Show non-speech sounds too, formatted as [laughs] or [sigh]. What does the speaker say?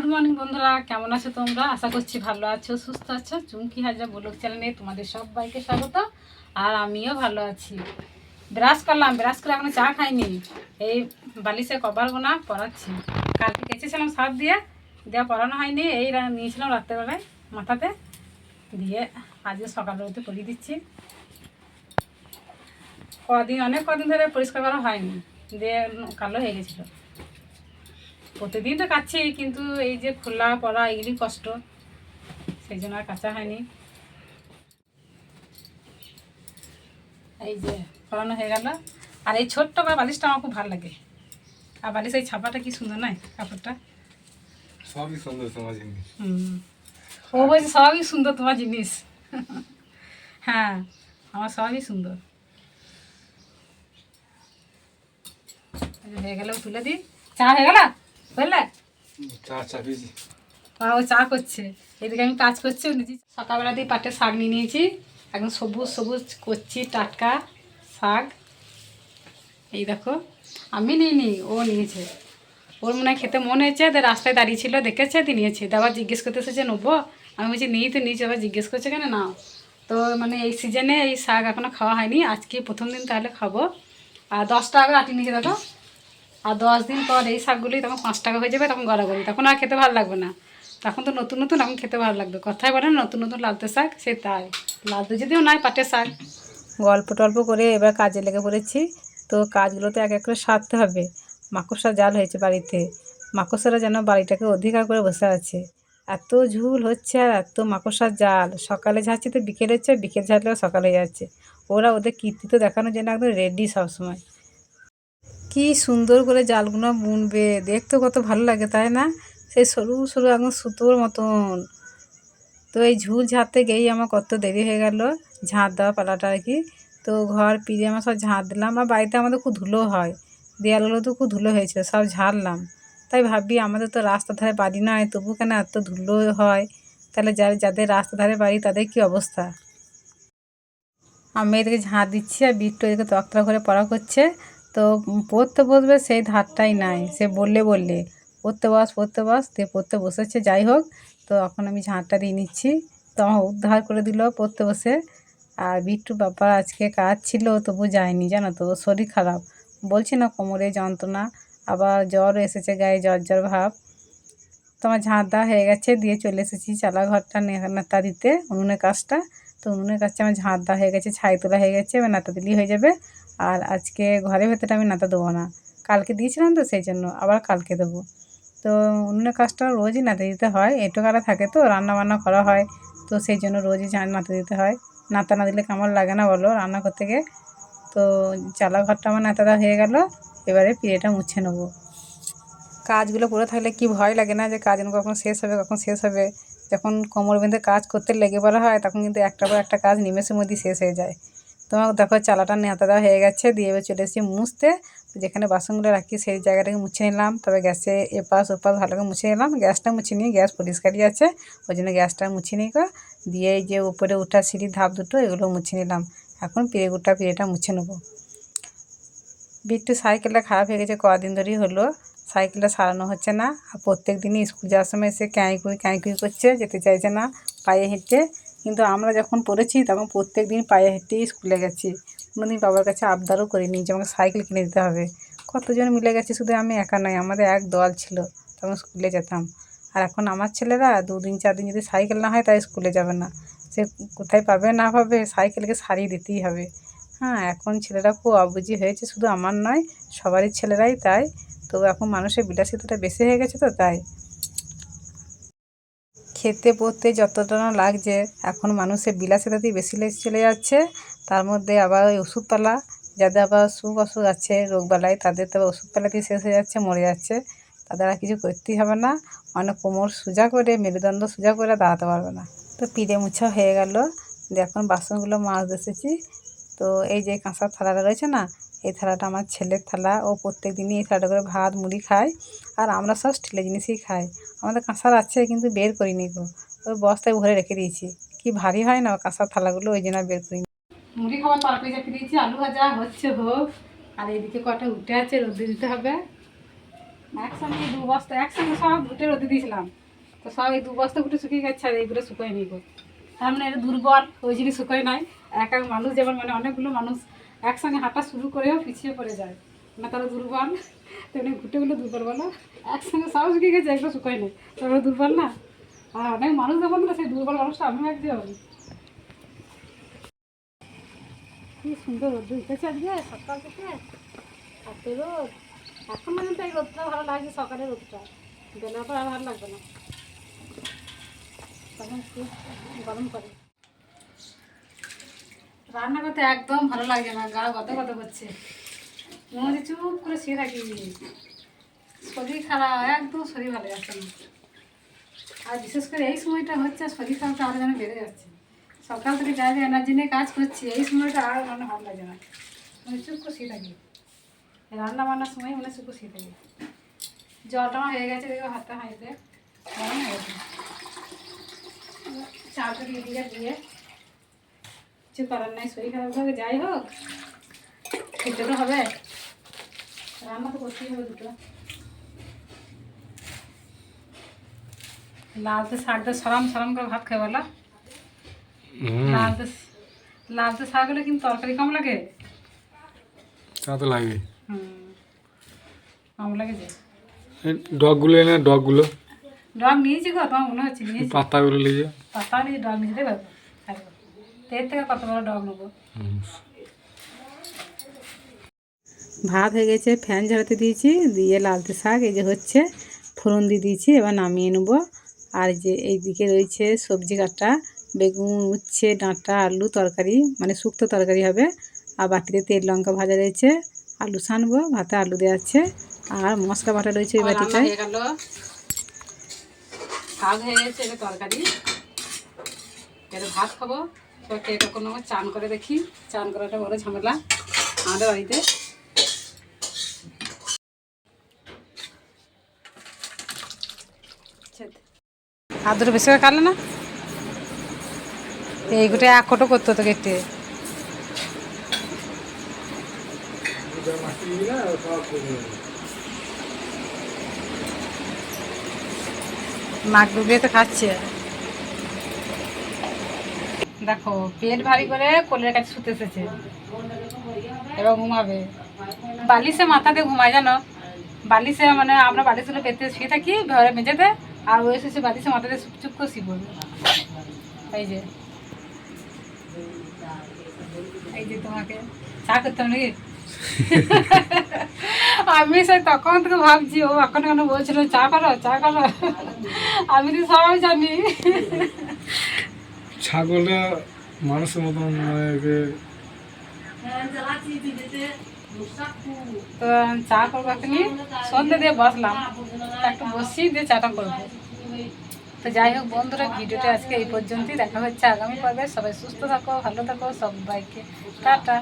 Good morning বন্ধুরা, কেমন আছো তোমরা? আশা করছি ভালো আছো, সুস্থ আছো। চুমকি হাজরা ব্লগ চ্যানেলে তোমাদের সবাইকে স্বাগত, আর আমিও ভালো আছি। ব্রাশ করলাম, ব্রাশ করে এখনও চা খাইনি। এই বালিশে বালিশের কভারগুনা পরাচ্ছি। কালকে কেচেছিলাম সার দিয়ে, দেওয়া পরানো হয়নি, এই নিয়েছিলাম রাত্রেবেলায় মাথাতে। দিয়ে আজকে সকালবেলাতে পরিয়ে দিচ্ছি। কদিন অনেক কদিন ধরে পরিষ্কার করা হয়নি। দিয়ে কালো হয়ে গেছিল। প্রতিদিন তো কাচ্ছি কিন্তু এই যে খোলা পড়া এগুলি কষ্ট। সেই জন্য আর কাঁচা হয়নি। এই যে পড়ানো হয়ে গেল। আর এই ছোট্ট বা বালিশটা আমার খুব ভালো লাগে। আর বালিশ এই ছাপাটা কি সুন্দর নয় কাপড়টা? সবই সুন্দর তোমার জিনিস। হুম। ও বলছে সবই সুন্দর তোমার জিনিস। হ্যাঁ আমার সবই সুন্দর। হয়ে গেল তুলে দিই। চা হয়ে গেল? বুঝলে ও চা করছে। এদিকে আমি কাজ করছি সকালবেলা দিয়ে পাটে শাক নিয়ে নিয়েছি। একদম সবুজ সবুজ করছি টাটকা শাক। এই দেখো আমি নিইনি ও নিয়েছে। ওর মনে হয় খেতে মন হয়েছে তো রাস্তায় দাঁড়িয়ে ছিল দেখেছে দিয়ে নিয়েছে। তো আবার জিজ্ঞেস করতে এসেছে নেব? আমি বলছি নিই তো নিয়েছি। আবার জিজ্ঞেস করছে কেন নাও? তো মানে এই সিজনে এই শাক এখনও খাওয়া হয়নি আজকে প্রথম দিন তাহলে খাব। আর দশ টাকা আটি নিয়েছে দেখো। আর দশ দিন পর এই শাকগুলি তখন পাঁচ টাকা হয়ে যাবে, তখন গড়াগড়ি। তখন আর খেতে ভালো লাগবে না। তখন তো নতুন নতুন এখন খেতে ভালো লাগবে। কথাই বলে নতুন নতুন লালতে শাক, সে তাই। লালতে যদিও নাই, পাটের শাক। গল্প টল্প করে এবার কাজে লেগে পড়েছি। তো কাজগুলো তো এক এক করে সারতে হবে। মাকড়সা জাল হয়েছে বাড়িতে। মাকড়সারা যেন বাড়িটাকে অধিকার করে বসে আছে। এত ঝুল হচ্ছে আর এত মাকড়সার জাল। সকালে ঝাড়ছে তো বিকেলে হচ্ছে, বিকেল ঝাড়লেও সকালে যাচ্ছে। ওরা ওদের কীর্তিত্ব দেখানোর জন্য একদম রেডি সবসময়। কি সুন্দর করে জালগুলো বুনবে। দেখতে কত ভালো লাগে, তাই না? সেই সরু সরু এখন সুতোর মতন। তো এই ঝুল ঝাড়তে গিয়েই আমার কত দেরি হয়ে গেল ঝাঁট দেওয়া পালাটা আর কি। তো ঘর পিড়ে আমার সব ঝাঁট দিলাম। আর বাড়িতে আমাদের খুব ধুলো হয়। দেয়ালগুলো তো খুব ধুলো হয়েছিল সব ঝাড়লাম। তাই ভাবি, আমাদের তো রাস্তার ধারে বাড়ি নয় তবু কেন এত ধুলো হয়? তাহলে যার, যাদের রাস্তার ধারে বাড়ি, তাদের কি অবস্থা? আমি এদিকে ঝাঁট দিচ্ছি আর বিট্টু এদিকে তক্তা করে পড়া করছে। তো পড়তে বসবে সেই ধারটাই নাই। সে বললে বললে, পড়তে বস পড়তে বস দিয়ে পড়তে বসেছে, যাই হোক। তো এখন আমি ঝাঁটটা দিয়ে নিচ্ছি। তো আমার উদ্ধার করে দিল পড়তে বসে। আর বিট্টু বাবা আজকে কাজ ছিল, তবু যায়নি, জানো তো শরীর খারাপ। বলছি না, কোমরে যন্ত্রণা, আবার জ্বর এসেছে গায়ে, জ্বর জ্বর ভাব। তো আমার ঝাঁট দেওয়া হয়ে গেছে, দিয়ে চলে এসেছি চালা ঘরটা নেতা দিতে উনুনের কাজটা। তো উনুনের কাজটা আমার ঝাঁট দেওয়া হয়ে গেছে, ছাই তোলা হয়ে গেছে, এবার নাতা দিলেই হয়ে যাবে। আর আজকে ঘরের ভেতরে আমি নাতা দেবো না। কালকে দিয়েছিলাম তো সেই জন্য, আবার কালকে দেবো। তো উনুনের কাজটা রোজই নাতে দিতে হয় এটোকারা থাকে তো রান্না বান্না করা হয়, তো সেই জন্য রোজই নাতে দিতে হয়। নাতা না দিলে কেমন লাগে না বলো, রান্না করতে গিয়ে। তো চালা ঘরটা আমার নাতা দেওয়া হয়ে গেল, এবারে পিড়েটা মুছে নেব। কাজগুলো করে থাকলে কি ভয় লাগে না যে কাজ কখন শেষ হবে, কখন শেষ হবে? যখন কোমর বেঁধে কাজ করতে লেগে পড়া হয়, তখন কিন্তু একটা পর একটা কাজ নিমেষের মধ্যে শেষ হয়ে যায়। তোমার দেখো, চালাটা নেতা দেওয়া হয়ে গেছে, দিয়ে এবার চলে এসেছি মুছতে। যেখানে বাসনগুলো রাখি, সেই জায়গাটাকে মুছে নিলাম। তবে গ্যাসে এপাশ ওপাশ ভালো করে মুছে নিলাম। গ্যাসটা মুছে নিয়ে গ্যাস পরিষ্কারই আছে, ওই জন্য গ্যাসটা মুছে নিয়ে দিয়ে যে উপরে উঠা সিঁড়ির ধাপ দুটো, এগুলো মুছে নিলাম। এখন পিড়ে গুটা পিড়েটা মুছে নেব। বিট্টু সাইকেলটা খারাপ হয়ে গেছে, কদিন ধরেই হলো। সাইকেলটা সারানো হচ্ছে না। আর প্রত্যেক দিনই স্কুল যাওয়ার সময় এসে ক্যাঁই কুই ক্যাঁই কুই করছে, যেতে চাইছে না পায়ে হেঁটে। কিন্তু আমরা যখন পড়েছি তখন প্রত্যেক দিন পায়ে হেঁটেই স্কুলে গেছি। কোনোদিন বাবার কাছে আবদারও করিনি যে আমাকে সাইকেল কিনে দিতে হবে। কতজন মিলে গেছে শুধু আমি একা নয় আমাদের এক দল ছিল। তখন স্কুলে যেতাম। আর এখন আমার ছেলেরা দুদিন চার দিন যদি সাইকেল না হয় তাই স্কুলে যাবে না। সে কোথায় পাবে না পাবে সাইকেলকে সারিয়ে দিতেই হবে। হ্যাঁ এখন ছেলেরা খুব অবুঝি হয়েছে, শুধু আমার নয়, সবারই ছেলেরাই তাই। তো এখন মানুষের বিলাসিতাটা বেশি হয়ে গেছে তো, তাই। খেতে পড়তে যতটা না লাগছে, এখন মানুষের বিলাসিতাতেই বেশি চলে যাচ্ছে। তার মধ্যে আবার ওই ওষুধপালা, যাদের আবার সুখ অসুখ আছে, রোগবালাই, তাদের তো ওষুধপালাতেই শেষ হয়ে যাচ্ছে, মরে যাচ্ছে। তাদের আর কিছু করতেই হবে না। অনেক কোমর সোজা করে, মেরুদণ্ড সোজা করে দাঁড়াতে পারবে না। তো পিড়ে মুছা হয়ে গেল। এখন বাসনগুলো মাছ এসেছি তো এই যে কাঁসার থালাটা রয়েছে না এই থালাটা আমার ছেলের থালা। ও প্রত্যেক দিনই এই থালাটা করে ভাত, মুড়ি খায়। আর আমরা সব স্টিলের জিনিসই খাই। আমাদের কাঁসার আছে কিন্তু বের করিনি গো। ওই বস্তায় ভরে রেখে দিয়েছি। কি ভারী হয় না কাঁসার থালাগুলো, ওই জন্য বের করিনি। মুড়ি খাবার তরকারি চাপিয়ে দিয়েছি, আলু ভাজা হচ্ছে হোক আর এইদিকে কটা উঠে আছে, রোদে দিতে হবে। একসঙ্গে দু বস্তা, একসঙ্গে সব ঘুটে রোদে দিয়েছিলাম। তো সব এই দু বস্তা ঘুটে শুকিয়ে গেছে আর এইগুলো শুকোয় নি গো। তার মানে এটা দুর্বল, ওই জিনিস শুকোয় নাই। এক এক মানুষ যেমন মানে অনেকগুলো মানুষ একসঙ্গে হাঁটা শুরু করেও পিছিয়ে পড়ে যায়। না তারা দুর্বল, তেমনি ঘুটেগুলো দুর্বল বলো। একসঙ্গে সব শুকিয়ে গেছে, এগুলো শুকোয় নাই। তারপরে দুর্বল না? আর অনেক মানুষ যখন না সেই দুর্বল মানুষটা আমিও একজন কি সুন্দর রোদ উঠেছে আজকে, সকাল থেকে। এত রোদ। এখন পর্যন্ত এই রোদটা ভালো লাগছে, সকালের রোদটা। বেলার পর আর ভালো লাগবে না। তখন গরম করে রান্না করতে একদম ভালো লাগে না, গা গত গত করছে। মনে চুপ করে শুয়ে থাকি। শরীর খারাপ, একদম শরীর ভালো যাচ্ছে না। আর বিশেষ করে এই সময়টা হচ্ছে, শরীর খারাপটা আরও যেন বেড়ে যাচ্ছে। সকাল থেকে যা যা এনার্জি নিয়ে কাজ করছি, এই সময়টা আর মানে ভালো লাগে না। মানে চুপ করে শুয়ে থাকি। রান্না বান্নার সময় মনে চুপ শুয়ে থাকি। জলটা হয়ে গেছে, দেখো হাতটা হাইতে গরম হয়ে গেছে। দিয়ে দিয়ে দিয়ে কিছু করার নাই শরীর খারাপ হবে যাই হোক খেতে তো হবে। রান্না তো করতেই হবে দুটো। লালতে শাকটা সরাম সরাম করে ভাত খাই বলা। লালতে লালতে শাক হলে কিন্তু তরকারি কম লাগে। তা তো লাগবে হুম কম লাগে যে। এই ডগগুলো এনে ডগগুলো? ডগ নিয়েছি গো তোমার মনে হচ্ছে নিয়েছি। পাতাগুলো নিয়ে পাতা নিয়ে ডগ নিয়ে দেবে খাব তো এর থেকে কত বড় ডগ নেব? ভাত হয়ে গেছে ফ্যান ঝরাতে দিয়েছি দিয়ে লালতে শাক এই যে হচ্ছে ফোড়ন দিয়ে দিয়েছি এবার নামিয়ে নেব। আর যে এইদিকে রয়েছে সবজি কাটা বেগুন উচ্ছে ডাঁটা আলু তরকারি মানে শুক্তো তরকারি হবে। আর বাটিতে তেল লঙ্কা ভাজা রয়েছে আলু সানবো ভাতে আলু দেওয়া আছে। আর মশলা বাটা রয়েছে ওই বাটিটায়। শাক হয়ে গেছে তরকারি। ভাত খাব। তো কে কখন চান করে দেখি। চান করাটা বড় ঝামেলা। আমাদের বাড়িতে। দুটো বেশি করে কাটলে না? এই গোটে এক কোটো করতে হতো কেটে। নাক ডুবিয়ে তো খাচ্ছে। দেখো পেট ভারী করে কোলের কাছে শুতে এসেছে। এবার ঘুমাবে। বালিশে মাথাতে ঘুমায় জানো? বালিশে মানে আমরা বালিশগুলো পেতে শুয়ে থাকি ঘরে মেঝেতে আর ও এসেছে বালিশে মাথাতে চুপ চুপ করে শুয়ে পড়বে। এই যে। এই যে তোমাকে। চা করতাম নাকি? [laughs] আমি সে তখন থেকে ভাবছি ও এখন কেন বলছিল চা করো চা করো? আমি তো সবাই জানি। ছাগলটা মানুষের মতন মানে তো চা করব এখনই সন্ধ্যে দিয়ে বসলাম। একটু বসি দিয়ে চাটা করব। তো যাই হোক বন্ধুরা, ভিডিওটা আজকে এই পর্যন্তই। দেখা হচ্ছে আগামী পর্বে। সবাই সুস্থ থাকো, ভালো থাকো সব সবাইকে। টাটা।